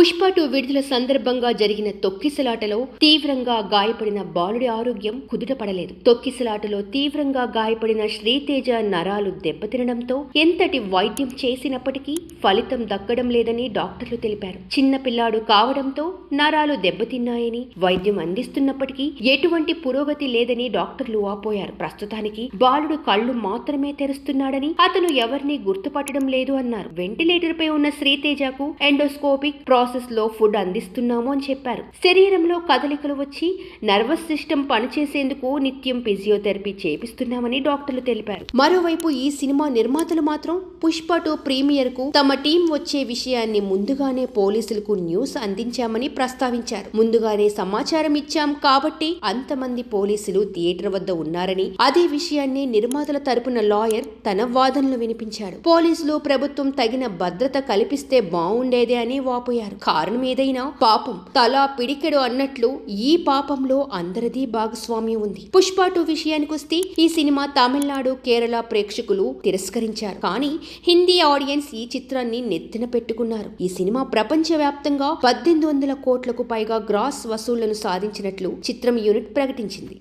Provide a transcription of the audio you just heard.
Pushpa two విడుదల సందర్భంగా జరిగిన తొక్కిసలాటలో తీవ్రంగా గాయపడిన బాలుడి ఆరోగ్యం కుదుటపడలేదు. తొక్కిసలాటలో తీవ్రంగా గాయపడిన శ్రీతేజ నరాలు దెబ్బతినడంతో ఎంతటి వైద్యం చేసినప్పటికీ ఫలితం దక్కడం లేదని డాక్టర్లు తెలిపారు. చిన్న పిల్లాడు కావడంతో నరాలు దెబ్బతిన్నాయని వైద్యం అందిస్తున్నప్పటికీ ఎటువంటి పురోగతి లేదని డాక్టర్లు వాపోయారు ప్రస్తుతానికి బాలుడు కళ్ళు మాత్రమే తెరుస్తున్నాడని అతను ఎవరిని గుర్తుపట్టడం లేదు అన్నారు. వెంటిలేటర్ పై ఉన్న శ్రీతేజకు ఎండోస్కోపిక్ ప్రాసెస్ లో ఫుడ్ అందిస్తున్నాము అని చెప్పారు. శరీరంలో కదలికలు వచ్చి నర్వస్ సిస్టమ్ పనిచేసేందుకు నిత్యం ఫిజియోథెరపీ చేపిస్తున్నామని డాక్టర్లు తెలిపారు. మరోవైపు ఈ సినిమా నిర్మాతలు మాత్రం పుష్ప టూ ప్రీమియర్కు తమ టీం వచ్చే విషయాన్ని ముందుగానే పోలీసులకు న్యూస్ అందించామని ప్రస్తావించారు. ముందుగానే సమాచారం ఇచ్చాం కాబట్టి అంతమంది పోలీసులు థియేటర్ వద్ద ఉన్నారని అదే విషయాన్ని నిర్మాతల తరపున లాయర్ తన వాదనలు వినిపించాడు. పోలీసులు ప్రభుత్వం తగిన భద్రత కల్పిస్తే బాగుండేదే అని వాపోయారు. కారణం ఏదైనా? పాపం. తలా పిడికెడు అన్నట్లు ఈ పాపంలో అందరిది భాగస్వామ్యం ఉంది. పుష్ప టూ విషయానికొస్తే ఈ సినిమా తమిళనాడు కేరళ ప్రేక్షకులు తిరస్కరించారు. కానీ హిందీ ఆడియన్స్ ఈ చిత్రాన్ని నెత్తిన పెట్టుకున్నారు. ఈ సినిమా ప్రపంచవ్యాప్తంగా పద్దెనిమిది వందల కోట్లకు పైగా గ్రాస్ వసూళ్ళను సాధించినట్లు చిత్రం యూనిట్ ప్రకటించింది.